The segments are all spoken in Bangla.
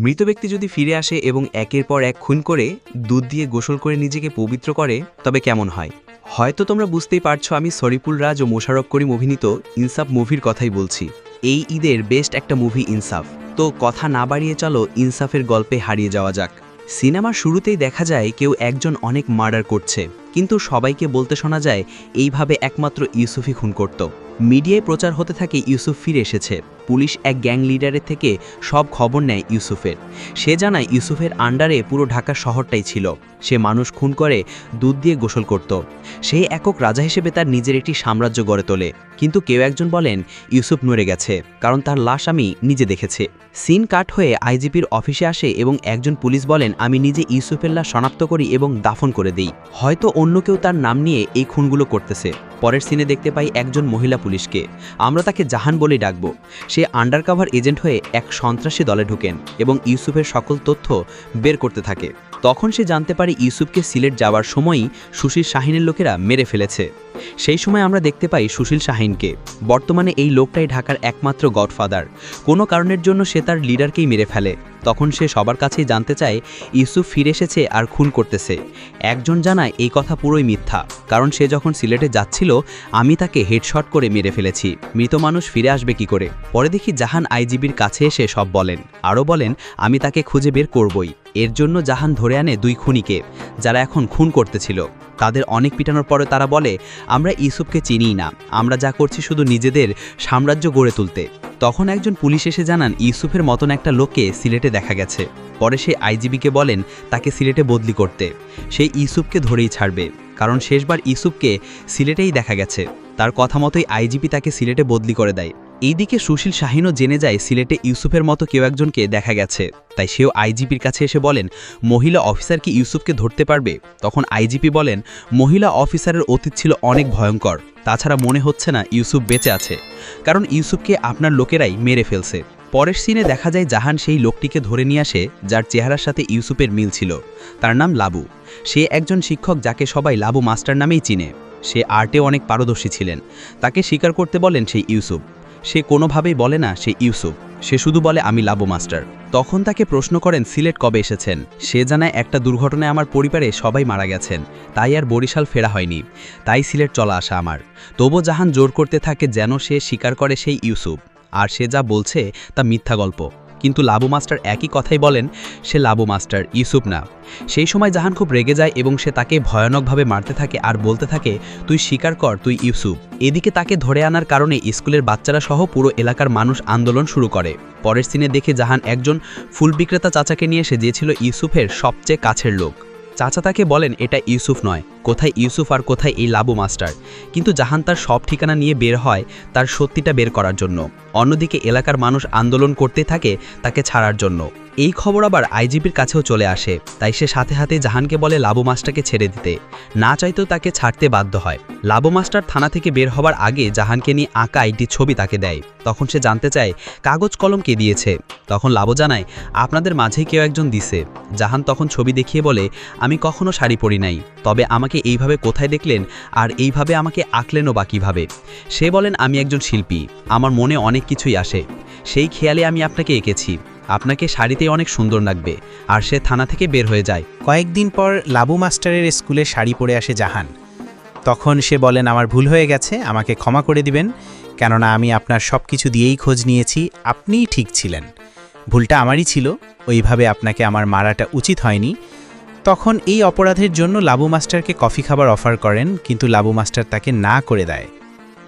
মৃত ব্যক্তি যদি ফিরে আসে এবং একের পর এক খুন করে, দুধ দিয়ে গোসল করে নিজেকে পবিত্র করে, তবে কেমন হয়? হয়তো তোমরা বুঝতেই পারছ আমি সরিপুল রাজ ও মোশারফ করিম অভিনীত ইনসাফ মুভির কথাই বলছি। এই ঈদের বেস্ট একটা মুভি ইনসাফ। তো কথা না বাড়িয়ে চলো ইনসাফের গল্পে হারিয়ে যাওয়া যাক। সিনেমার শুরুতেই দেখা যায় কেউ একজন অনেক মার্ডার করছে। কিন্তু সবাইকে বলতে শোনা যায়, এইভাবে একমাত্র ইউসুফই খুন করত। মিডিয়ায় প্রচার হতে থাকে ইউসুফ ফিরে এসেছে। পুলিশ এক গ্যাং লিডারের থেকে সব খবর নেয় ইউসুফের। সে জানায় ইউসুফের আন্ডারে পুরো ঢাকা শহরটাই ছিল। সে মানুষ খুন করে, দুধ দিয়ে গোসল করত। সেই একক রাজা হিসেবে তার নিজের একটি সাম্রাজ্য গড়ে তোলে। কিন্তু কেউ একজন বলেন, ইউসুফ নড়ে গেছে, কারণ তার লাশ আমি নিজে দেখেছি। সিন কাট হয়ে আইজিপির অফিসে আসে এবং একজন পুলিশ বলেন, আমি নিজে ইউসুফের লাশ শনাক্ত করি এবং দাফন করে দিই। হয়তো অন্য কেউ তার নাম নিয়ে এই খুনগুলো করতেছে। পরের সিনে দেখতে পাই একজন মহিলা পুলিশকে। আমরা তাকে জাহান বলে ডাকব। সে আন্ডারকাভার এজেন্ট হয়ে এক সন্ত্রাসী দলে ঢুকেন এবং ইউসুফের সকল তথ্য বের করতে থাকে। তখন সে জানতে পারে ইউসুফকে সিলেট যাওয়ার সময়ই সুশীল শাহিনের লোকেরা মেরে ফেলেছে। সেই সময় আমরা দেখতে পাই সুশীল শাহিনকে। বর্তমানে এই লোকটাই ঢাকার একমাত্র গডফাদার। কোনো কারণের জন্য সে তার লিডারকেই মেরে ফেলে। তখন সে সবার কাছেই জানতে চায় ইউসুফ ফিরে এসেছে আর খুন করতেছে। একজন জানায় এই কথা পুরোই মিথ্যা, কারণ সে যখন সিলেটে যাচ্ছিল, আমি তাকে হেডশট করে মেরে ফেলেছি। মৃত মানুষ ফিরে আসবে কি করে? পরে দেখি জাহান আইজিবির কাছে এসে সব বলেন। আরও বলেন, আমি তাকে খুঁজে বের করবই। এর জন্য জাহান ধরে আনে দুই খুনিকে, যারা এখন খুন করতেছিল। তাদের অনেক পিটানোর পরে তারা বলে, আমরা ইউসুফকে চিনিই না। আমরা যা করছি শুধু নিজেদের সাম্রাজ্য গড়ে তুলতে। তখন একজন পুলিশ এসে জানান, ইউসুফের মতন একটা লোককে সিলেটে দেখা গেছে। পরে সে আইজিবিকে বলেন, তাকে সিলেটে বদলি করতে। সে ইউসুফকে ধরেই ছাড়বে। কারণ শেষবার ইউসুফকে সিলেটেই দেখা গেছে। তার কথা মতোই আইজিপি তাকে সিলেটে বদলি করে দেয়। এইদিকে সুশীল শাহিনও জেনে যায় সিলেটে ইউসুফের মতো কেউ একজনকে দেখা গেছে। তাই সেও আইজিপির কাছে এসে বলেন, মহিলা অফিসার কি ইউসুফকে ধরতে পারবে? তখন আইজিপি বলেন, মহিলা অফিসারের অতীত ছিল অনেক ভয়ঙ্কর। তাছাড়া মনে হচ্ছে না ইউসুফ বেঁচে আছে। কারণ ইউসুফকে আপনার লোকেরাই মেরে ফেলছে। পরের সিনে দেখা যায় জাহান সেই লোকটিকে ধরে নিয়ে আসে, যার চেহারার সাথে ইউসুফের মিল ছিল। তার নাম লাবু। সে একজন শিক্ষক যাকে সবাই লাবু মাস্টার নামেই চিনে। সে আর্টে অনেক পারদর্শী ছিলেন। তাকে স্বীকার করতে বলেন সেই ইউসুফ। সে কোনোভাবেই বলে না সে ইউসুফ। সে শুধু বলে, আমি লাবো মাস্টার। তখন তাকে প্রশ্ন করেন, সিলেট কবে এসেছেন? সে জানায়, একটা দুর্ঘটনায় আমার পরিবারে সবাই মারা গেছেন। তাই আর বরিশাল ফেরা হয়নি। তাই সিলেট চলা আসা আমার। তবু জাহান জোর করতে থাকে যেন সে স্বীকার করে সেই ইউসুফ। আর সে যা বলছে তা মিথ্যা গল্প। কিন্তু লাবু মাস্টার একই কথাই বলেন, সে লাবু মাস্টার ইউসুফ না। সেই সময় জাহান খুব রেগে যায় এবং সে তাকে ভয়ানকভাবে মারতে থাকে আর বলতে থাকে, তুই স্বীকার কর, তুই ইউসুফ। এদিকে তাকে ধরে আনার কারণে স্কুলের বাচ্চারা সহ পুরো এলাকার মানুষ আন্দোলন শুরু করে। পরের সিনে দেখে জাহান একজন ফুল বিক্রেতা চাচাকে নিয়ে এসে যে ছিল ইউসুফের সবচেয়ে কাছের লোক। চাচা তাকে বলেন, এটা ইউসুফ নয় কোথায় ইউসুফ আর কোথায় এই লাবু মাস্টার। কিন্তু জাহান তার সব ঠিকানা নিয়ে বের হয় তার সত্যিটা বের করার জন্য। অন্যদিকে এলাকার মানুষ আন্দোলন করতে থাকে তাকে ছাড়ার জন্য। এই খবর আবার আইজিপির কাছেও চলে আসে, তাই সে সাথে হাতে জাহানকে বলে লাবু মাস্টারকে ছেড়ে দিতে। না চাইতেও তাকে ছাড়তে বাধ্য হয়। লাবু মাস্টার থানা থেকে বের হবার আগে জাহানকে নিয়ে আঁকা একটি ছবি তাকে দেয়। তখন সে জানতে চায়, কাগজ কলম কে দিয়েছে? তখন লাবু জানায়, আপনাদের মাঝেই কেউ একজন দিছে। জাহান তখন ছবি দেখিয়ে বলে, আমি কখনো শাড়ি পরি নাই, তবে আমাকে এইভাবে কোথায় দেখলেন আর এইভাবে আমাকে আঁকলেনও বা কীভাবে? সে বলেন, আমি একজন শিল্পী। আমার মনে অনেক কিছুই আসে। সেই খেয়ালে আমি আপনাকে এঁকেছি। আপনাকে শাড়িতে অনেক সুন্দর লাগবে আর সে থানা থেকে বের হয়ে যায়। কয়েকদিন পর লাবু মাস্টারের স্কুলে শাড়ি পরে আসে জাহান। তখন সে বলেন, আমার ভুল হয়ে গেছে, আমাকে ক্ষমা করে দিবেন, কেননা আমি আপনার সব কিছু দিয়েই খোঁজ নিয়েছি, আপনিই ঠিক ছিলেন। ভুলটা আমারই ছিল, ওইভাবে আপনাকে আমার মারাটা উচিত হয়নি তখন এই অপরাধের জন্য লাবু মাস্টারকে কফি খাবার অফার করেন, কিন্তু লাবু মাস্টার তাকে না করে দেয়।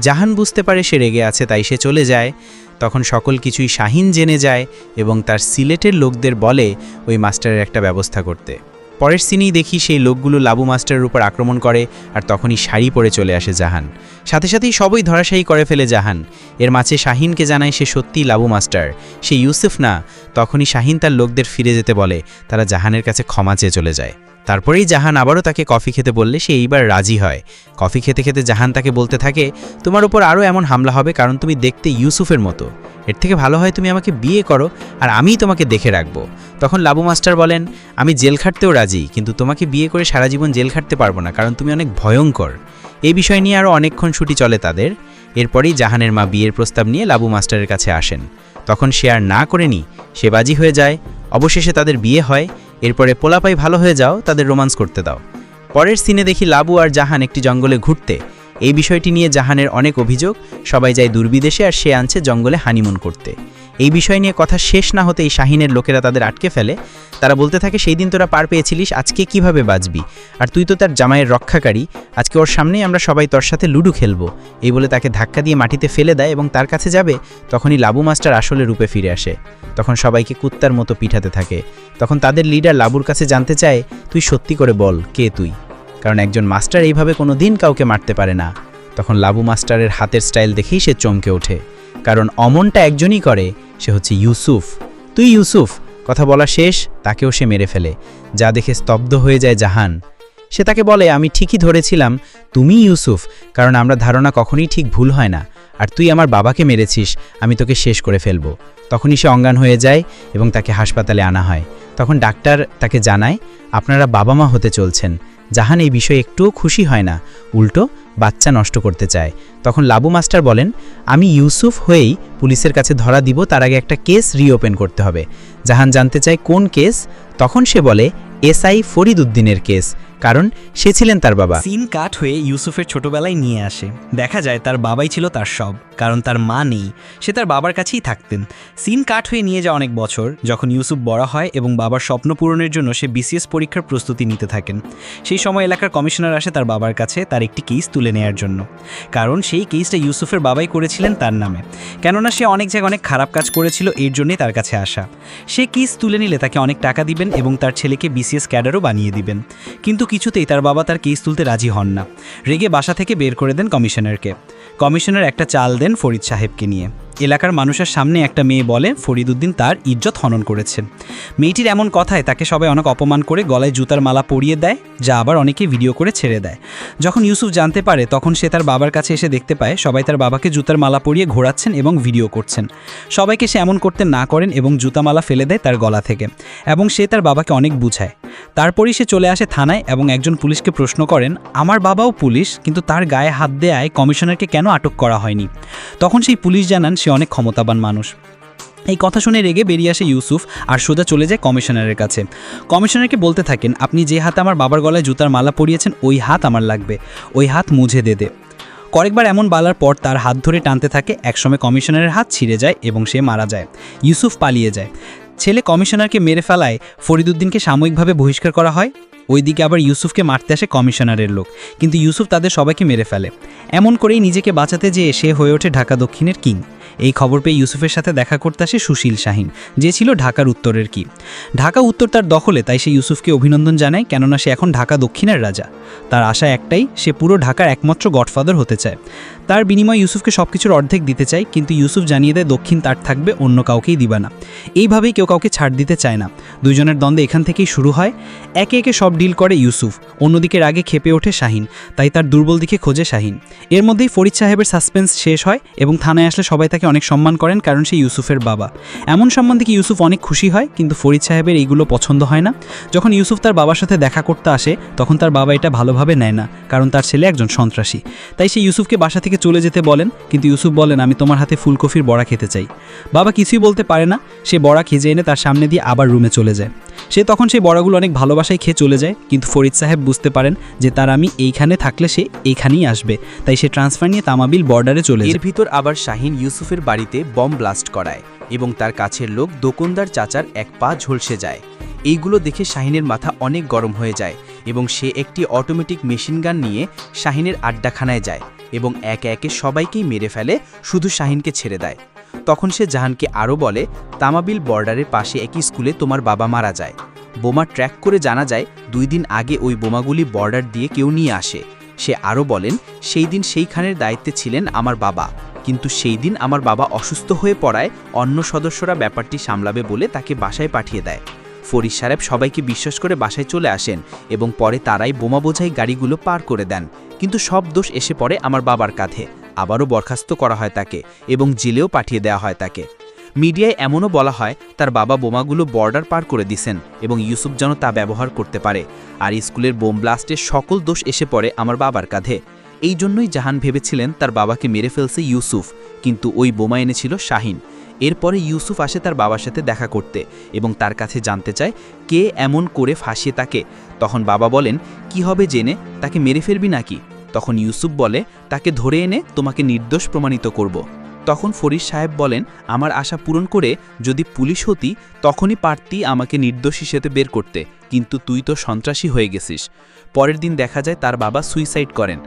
জাহান বুঝতে পারে সে রেগে আছে, তাই সে চলে যায়। তখন সকল কিছুই শাহিন জেনে যায় এবং তার সিলেটের লোকদের বলে ওই মাস্টারের একটা ব্যবস্থা করতে। পরের সিনেই দেখি সেই লোকগুলো লাবু মাস্টারের উপর আক্রমণ করে আর তখনই শাড়ি পরে চলে আসে জাহান। সাথে সাথেই সবই ধরাশায়ী করে ফেলে জাহান। এর মাঝে শাহিনকে জানায় সে সত্যিই লাবু মাস্টার। সে ইউসুফ না, তখনই শাহিন তার লোকদের ফিরে যেতে বলে, তারা জাহানের কাছে ক্ষমা চেয়ে চলে যায়। তারপরেই জাহান আবারও তাকে কফি খেতে বললে সে এইবার রাজি হয়। কফি খেতে খেতে জাহান তাকে বলতে থাকে, তোমার উপর আরও এমন হামলা হবে কারণ তুমি দেখতে ইউসুফের মতো। এর থেকে ভালো হয় তুমি আমাকে বিয়ে করো আর আমিই তোমাকে দেখে রাখব। তখন লাবু মাস্টার বলেন, আমি জেল খাটতেও রাজি, কিন্তু তোমাকে বিয়ে করে সারা জীবন জেল খাটতে পারব না কারণ তুমি অনেক ভয়ঙ্কর। এই বিষয় নিয়ে আরও অনেকক্ষণ ছুটি চলে তাদের। এরপরেই জাহানের মা বিয়ের প্রস্তাব নিয়ে লাবু মাস্টারের কাছে আসেন। তখন সে আর না করেনি সে বাজি হয়ে যায়। অবশেষে তাদের বিয়ে হয়। এরপরে পোলাপাই ভালো হয়ে যাও, তাদের রোমান্স করতে দাও। পরের সিনে দেখি লাবু আর জাহান একটি জঙ্গলে ঘুরতে। এই বিষয়টি নিয়ে জাহানের অনেক অভিযোগ, সবাই যায় দুর্বিদেশে আর সে আনছে জঙ্গলে হানিমুন করতে। এই বিষয় নিয়ে কথা শেষ না হতেই শাহিনের লোকেরা তাদের আটকে ফেলে। তারা বলতে থাকে, সেই দিন তোরা পার পেয়েছিলিস, আজকে কীভাবে বাঁচবি? আর তুই তো তার জামাইয়ের রক্ষাকারী। আজকে ওর সামনেই আমরা সবাই তোর সাথে লুডু খেলব। এই বলে তাকে ধাক্কা দিয়ে মাটিতে ফেলে দেয় এবং তার কাছে যাবে, তখনই লাবু মাস্টার আসলে রূপে ফিরে আসে। তখন সবাইকে কুত্তার মতো পিঠাতে থাকে। তখন তাদের লিডার লাবুর কাছে জানতে চায়, তুই সত্যি করে বল, কে তুই? কারণ একজন মাস্টার এইভাবে কোনো দিন কাউকে মারতে পারে না। তখন লাবু মাস্টারের হাতের স্টাইল দেখেই সে চমকে ওঠে। কারণ অমনটা একজনই করে সে হচ্ছে ইউসুফ। তুই ইউসুফ, কথা বলা শেষ, তাকেও সে মেরে ফেলে, যা দেখে স্তব্ধ হয়ে যায় জাহান। সে তাকে বলে, আমি ঠিকই ধরেছিলাম তুমি ইউসুফ, কারণ আমরা ধারণা কখনই ঠিক ভুল হয় না। আর তুই আমার বাবাকে মেরেছিস, আমি তোকে শেষ করে ফেলব। তখনই সে অজ্ঞান হয়ে যায় এবং তাকে হাসপাতালে আনা হয়। তখন ডাক্তার তাকে জানায়, আপনারা বাবা মা হতে চলছেন জাহান এই বিষয়ে একটুও খুশি হয় না, উল্টো বাচ্চা নষ্ট করতে চায়। তখন লাবু মাস্টার বলেন, আমি ইউসুফ হয়েই পুলিশের কাছে ধরা দিব, তার আগে একটা কেস রিওপেন করতে হবে। জাহান জানতে চায় কোন কেস, তখন সে বলে এসআই ফরিদ উদ্দিনের কেস, কারণ সে ছিলেন তার বাবা। সিন কাট হয়ে ইউসুফের ছোটবেলায় নিয়ে আসে। দেখা যায় তার বাবাই ছিল তার সব, কারণ তার মা নেই, সে তার বাবার কাছেই থাকতেন। সিন কাট হয়ে নিয়ে যায় অনেক বছর, যখন ইউসুফ বড় হয় এবং বাবার স্বপ্ন পূরণের জন্য সে বিসিএস পরীক্ষার প্রস্তুতি নিতে থাকেন। সেই সময় এলাকার কমিশনার আসে তার বাবার কাছে তার একটি কেস তুলে নেয়ার জন্য। কারণ সেই কেসটা ইউসুফের বাবাই করেছিলেন তার নামে। কেননা সে অনেক জায়গায় অনেক খারাপ কাজ করেছিল, এর জন্যই তার কাছে আসা। সে কেস তুলে নিলে তাকে অনেক টাকা দিবেন এবং তার ছেলেকে বিসিএস ক্যাডারও বানিয়ে দিবেন। কিন্তু কিছুতেই তার বাবা তার কেস তুলতে রাজি হন না। রেগে বাসা থেকে বের করে দেন কমিশনারকে। কমিশনার একটা চাল দেন ফরিদ সাহেবকে নিয়ে। এলাকার মানুষের সামনে একটা মেয়ে বলে ফরিদ উদ্দিন তার ইজ্জত হনন করেছে। মেয়েটির এমন কথায় তাকে সবাই অনেক অপমান করে গলায় জুতার মালা পরিয়ে দেয়, যা আবার অনেকে ভিডিও করে ছেড়ে দেয়। যখন ইউসুফ জানতে পারে, তখন সে তার বাবার কাছে এসে দেখতে পায়, সবাই তার বাবাকে জুতার মালা পরিয়ে ঘোরাচ্ছেন এবং ভিডিও করছেন। সবাইকে সে এমন করতে না করেন এবং জুতামালা ফেলে দেয় তার গলা থেকে। এবং সে তার বাবাকে অনেক বুঝায়। তারপরই সে চলে আসে থানায় এবং একজন পুলিশকে প্রশ্ন করেন, আমার বাবাও পুলিশ, কিন্তু তার গায়ে হাত দেয়ায় কমিশনারকে কেন আটক করা হয়নি? তখন সেই পুলিশ জানান সে অনেক ক্ষমতাবান মানুষ। এই কথা শুনে রেগে বেরিয়ে আসে ইউসুফ আর সোজা চলে যায় কমিশনারের কাছে। কমিশনারকে বলতে থাকেন, আপনি যে হাতে আমার বাবার গলায় জুতার মালা পরিয়েছেন, ওই হাত আমার লাগবে, ওই হাত মুঝে দে দে। কয়েকবার এমন বালার পর তার হাত ধরে টানতে থাকে, একসময় কমিশনারের হাত ছিঁড়ে যায় এবং সে মারা যায়। ইউসুফ পালিয়ে যায়। ছেলে কমিশনারকে মেরে ফেলায় ফরিদুদ্দিনকে সাময়িকভাবে বহিষ্কার করা হয়। ওইদিকে আবার ইউসুফকে মারতে আসে কমিশনারের লোক। কিন্তু ইউসুফ তাদের সবাইকে মেরে ফেলে। এমন করেই নিজেকে বাঁচাতে যেয়ে সে হয়ে ওঠে ঢাকা দক্ষিণের কিং। এই খবর পেয়ে ইউসুফের সাথে দেখা করতে আসে সুশীল শাহিন, যে ছিল ঢাকার উত্তরের কি। ঢাকা উত্তর তার দখলে, তাই সে ইউসুফকে অভিনন্দন জানায়, কেননা সে এখন ঢাকা দক্ষিণের রাজা। তার আশা একটাই, সে পুরো ঢাকার একমাত্র গডফাদার হতে চায়। তার বিনিময়ে ইউসুফকে সব কিছুর অর্ধেক দিতে চায়, কিন্তু ইউসুফ জানিয়ে দেয়, দক্ষিণ তার থাকবে, অন্য কাউকেই দিবা না। এইভাবেই কেউ কাউকে ছাড় দিতে চায় না। দুইজনের দ্বন্দ্ব এখান থেকেই শুরু হয়। একে একে সব ডিল করে ইউসুফ, অন্যদিকে রাগে খেপে ওঠে শাহিন, তাই তার দুর্বল দিকে খোঁজে শাহিন। এর মধ্যেই ফরিদ সাহেবের সাসপেন্স শেষ হয় এবং থানায় আসলে সবাই তাকে অনেক সম্মান করেন কারণ সে ইউসুফের বাবা। এমন সম্মান দেখে ইউসুফ অনেক খুশি হয়? কিন্তু ফরিদ সাহেবের এইগুলো পছন্দ হয় না। যখন ইউসুফ তার বাবার সাথে দেখা করতে আসে, তখন তার বাবা এটা ভালোভাবে নেয় না, কারণ তার ছেলে একজন সন্ত্রাসী। তাই সে ইউসুফকে বাসা থেকে চলে যেতে বলেন, কিন্তু ইউসুফ বলেন, আমি তোমার হাতে ফুলকপির বড়া খেতে চাই। বাবা কিছুই বলতে পারে না, সে বড়া খেজে এনে তার সামনে দিয়ে আবার রুমে চলে যায়। সে তখন সেই বড়াগুলো অনেক ভালোবাসায় খেয়ে চলে যায়, কিন্তু ফরিদ সাহেব বুঝতে পারেন যে তার আমি এইখানে থাকলে সে এইখানেই আসবে। তাই সে ট্রান্সফার নিয়ে তামাবিল বর্ডারে চলে এর ভিতর আবার শাহিন ইউসুফের বাড়িতে বম ব্লাস্ট করায় এবং তার কাছের লোক দোকনদার চাচার এক পা ঝলসে যায়। এইগুলো দেখে শাহিনের মাথা অনেক গরম হয়ে যায় এবং সে একটি অটোমেটিক মেশিন গান নিয়ে শাহিনের আড্ডাখানায় যায় এবং একে একে সবাইকেই মেরে ফেলে, শুধু শাহিনকে ছেড়ে দেয়। তখন সে জাহানকে আরও বলে, তামাবিল বর্ডারের পাশে একই স্কুলে তোমার বাবা মারা যায়। বোমা ট্র্যাক করে জানা যায়, দুই দিন আগে ওই বোমাগুলি বর্ডার দিয়ে কেউ নিয়ে আসে। সে আরও বলেন, সেই দিন সেইখানের দায়িত্বে ছিলেন আমার বাবা। কিন্তু সেই দিন আমার বাবা অসুস্থ হয়ে পড়ায় অন্য সদস্যরা ব্যাপারটি সামলাবে বলে তাকে বাসায় পাঠিয়ে দেয়। ফরিদ সাহেব সবাইকে বিশ্বাস করে বাসায় চলে আসেন এবং পরে তারাই বোমা বোঝাই গাড়িগুলো পার করে দেন। কিন্তু সব দোষ এসে পড়ে আমার বাবার কাঁধে। আবারও বরখাস্ত করা হয় তাকে এবং জেলেও পাঠিয়ে দেওয়া হয় তাকে। মিডিয়ায় এমনও বলা হয়, তার বাবা বোমাগুলো বর্ডার পার করে দিছেন এবং ইউসুফ যেন তা ব্যবহার করতে পারে। আর স্কুলের বোম ব্লাস্টের সকল দোষ এসে পড়ে আমার বাবার কাঁধে। এই জন্যই জাহান ভেবেছিলেন তার বাবাকে মেরে ফেলছে ইউসুফ, কিন্তু ওই বোমা এনেছিল শাহিন। এরপরে ইউসুফ আসে তার বাবার সাথে দেখা করতে এবং তার কাছে জানতে চায়, কে এমন করে ফাঁসিয়ে তাকে? তখন বাবা বলেন, কি হবে জেনে? তাকে মেরে ফেলবি নাকি? তখন ইউসুফ বলে, তাকে ধরে এনে তোমাকে নির্দোষ প্রমাণিত করব। তখন ফরিদ সাহেব বলেন, আমার আশা পূরণ করে যদি পুলিশ হতি, তখনই পারতি আমাকে নির্দোষ হিসেবে বের করতে, কিন্তু তুই তো সন্ত্রাসী হয়ে গেছিস। পরের দিন দেখা যায় তার বাবা সুইসাইড করেন।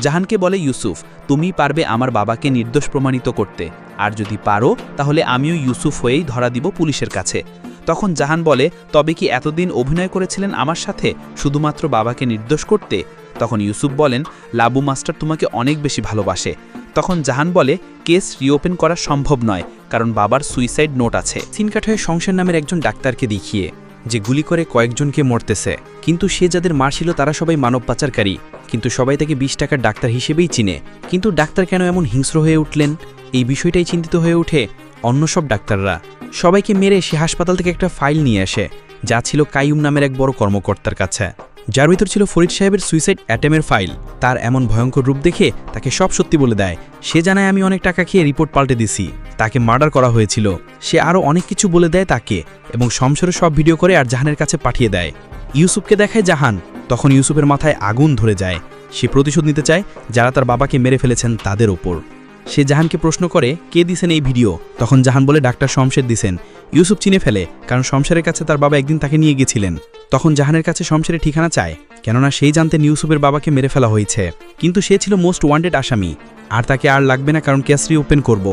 জাহানকে বলে, ইউসুফ, তুমি পারবে আমার বাবাকে নির্দোষ প্রমাণিত করতে। আর যদি পারো, তাহলে আমিও ইউসুফ হয়েই ধরা দিব পুলিশের কাছে। তখন জাহান বলে, তবে কি এতদিন অভিনয় করেছিলেন আমার সাথে, শুধুমাত্র বাবাকে নির্দোষ করতে? তখন ইউসুফ বলেন, লাবু মাস্টার তোমাকে অনেক বেশি ভালোবাসে। তখন জাহান বলে, কেস রিওপেন করা সম্ভব নয়, কারণ বাবার সুইসাইড নোট আছে। সিনকাঠয়ে সংসার নামের একজন ডাক্তারকে দেখিয়ে। যে গুলি করে কয়েকজনকে মরতেছে। কিন্তু সে যাদের মারছিল তারা সবাই মানব পাচারকারী। কিন্তু সবাই তাকে বিশ টাকার ডাক্তার হিসেবেই চিনে। কিন্তু ডাক্তার কেন এমন হিংস্র হয়ে উঠলেন? এই বিষয়টাই চিন্তিত হয়ে ওঠে অন্য সব ডাক্তাররা। সবাইকে মেরে সে হাসপাতাল থেকে একটা ফাইল নিয়ে আসে, যা ছিল কাইয়ুম নামের এক বড় কর্মকর্তার কাছে। যার ভিতর ছিল ফরিদ সাহেবের সুইসাইড অ্যাটেমের ফাইল। তার এমন ভয়ঙ্কর রূপ দেখে তাকে সব সত্যি বলে দেয়। সে জানায়, আমি অনেক টাকা খেয়ে রিপোর্ট পাল্টে দিছি। তাকে মার্ডার করা হয়েছিল। সে আরও অনেক কিছু বলে দেয় তাকে এবং শমশেরও সব ভিডিও করে আর জাহানের কাছে পাঠিয়ে দেয়। ইউসুফকে দেখায় জাহান। তখন ইউসুফের মাথায় আগুন ধরে যায়। সে প্রতিশোধ নিতে চায় যারা তার বাবাকে মেরে ফেলেছেন তাদের ওপর। সে জাহানকে প্রশ্ন করে, কে দিছেন এই ভিডিও? তখন জাহান বলে, ডাক্তার শমশের দিছেন। ইউসুফ চিনে ফেলে, কারণ শমশেরের কাছে তার বাবা একদিন তাকে নিয়ে গেছিলেন। তখন জাহানের কাছে শমশেরের ঠিকানা চায়, কেননা সেই জানতেন ইউসুফের বাবাকে মেরে ফেলা হয়েছে। কিন্তু সে ছিল মোস্ট ওয়ান্টেড আসামি, আর তাকে আর লাগবে না কারণ কেস ওপেন করব।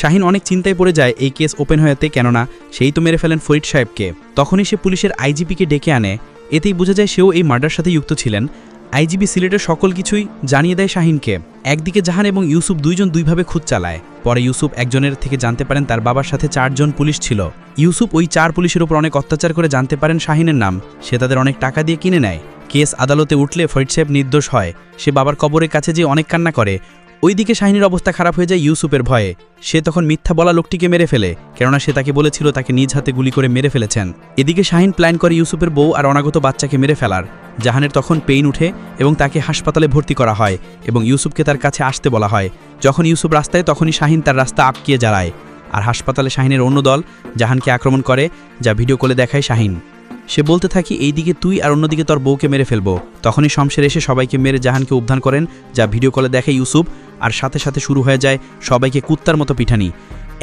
শাহিন অনেক চিন্তায় পড়ে যায় এই কেস ওপেন হয়েতে, কেননা সেই তো মেরে ফেলেন ফরিদ সাহেবকে। তখনই সে পুলিশের আইজিপিকে ডেকে আনে। এতেই বোঝা যায় সেও এই মার্ডার সাথে যুক্ত ছিলেন আইজিবি সিলেটের সকল কিছুই জানিয়ে দেয় শাহিনকে। একদিকে জাহান এবং ইউসুফ দুইজন দুইভাবে খুঁজ চালায়। পরে ইউসুফ একজনের থেকে জানতে পারেন তার বাবার সাথে চারজন পুলিশ ছিল। ইউসুফ ওই চার পুলিশের উপর অনেক অত্যাচার করে জানতে পারেন শাহিনের নাম। সে তাদের অনেক টাকা দিয়ে কিনে নেয়। কেস আদালতে উঠলে ফরিদ সাহেব নির্দোষ হয়। সে বাবার কবরের কাছে যে অনেক কান্না করে। ওইদিকে শাহিনীর অবস্থা খারাপ হয়ে যায় ইউসুফের ভয়ে। সে তখন মিথ্যা বলা লোকটিকে মেরে ফেলে, কেননা সে তাকে বলেছিল তাকে নিজ হাতে গুলি করে মেরে ফেলেছেন। এদিকে শাহিন প্ল্যান করে ইউসুফের বউ আর অনাগত বাচ্চাকে মেরে ফেলার। জাহানের তখন পেইন উঠে এবং তাকে হাসপাতালে ভর্তি করা হয় এবং ইউসুফকে তার কাছে আসতে বলা হয়। যখন ইউসুফ রাস্তায়, তখনই শাহিন তার রাস্তা আটকিয়ে জ্বালায়। আর হাসপাতালে শাহিনের অন্য দল জাহানকে আক্রমণ করে, যা ভিডিও কলে দেখায় শাহিন। সে বলতে থাকি, এইদিকে তুই আর অন্যদিকে তোর বউকে মেরে ফেলব। তখনই শমশের এসে সবাইকে মেরে জাহানকে উদ্ধার করেন, যা ভিডিও কলে দেখে ইউসুফ আর সাথে সাথে শুরু হয়ে যায় সবাইকে কুত্তার মতো পিঠানি।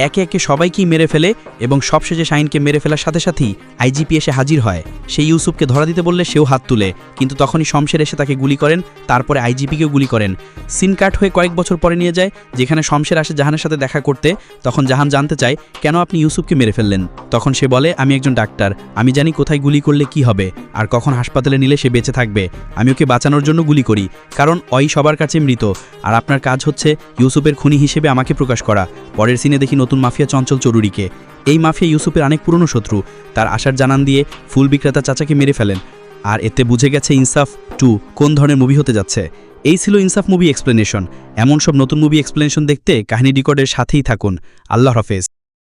একে একে সবাইকেই মেরে ফেলে এবং সবশেষে শাহিনকে মেরে ফেলার সাথে সাথেই আইজিপি এসে হাজির হয়। সেই ইউসুফকে ধরা দিতে বললে সেও হাত তুলে, কিন্তু তখনই শমশের এসে তাকে গুলি করেন, তারপরে আইজিপিকেও গুলি করেন। সিন কাট হয়ে কয়েক বছর পরে নিয়ে যায়, যেখানে শমশের আসে জাহানের সাথে দেখা করতে, তখন জাহান জানতে চায়, কেন আপনি ইউসুফকে মেরে ফেললেন? তখন সে বলে, আমি একজন ডাক্তার, আমি জানি কোথায় গুলি করলে কি হবে, আর কখন হাসপাতালে নিলে সে বেঁচে থাকবে, আমি ওকে বাঁচানোর জন্য গুলি করি, কারণ ওই সবার কাছে মৃত, আর আপনার কাজ হচ্ছে ইউসুফের খুনি হিসেবে আমাকে প্রকাশ করা। পরের সিনে দেখি নতুন মাফিয়া চঞ্চল চরুরিকে এই মাফিয়া ইউসুফের অনেক পুরনো শত্রু। তার আশার জানান দিয়ে ফুল বিক্রেতা চাচাকে মেরে ফেলেন। আর এতে বুঝে গেছে ইনসাফ টু কোন ধরনের মুভি হতে যাচ্ছে। এই ছিল ইনসাফ মুভি এক্সপ্লেনেশন এমন সব নতুন মুভি এক্সপ্লেনেশন দেখতে কাহিনী রেকর্ডের সাথেই থাকুন। আল্লাহ হাফেজ।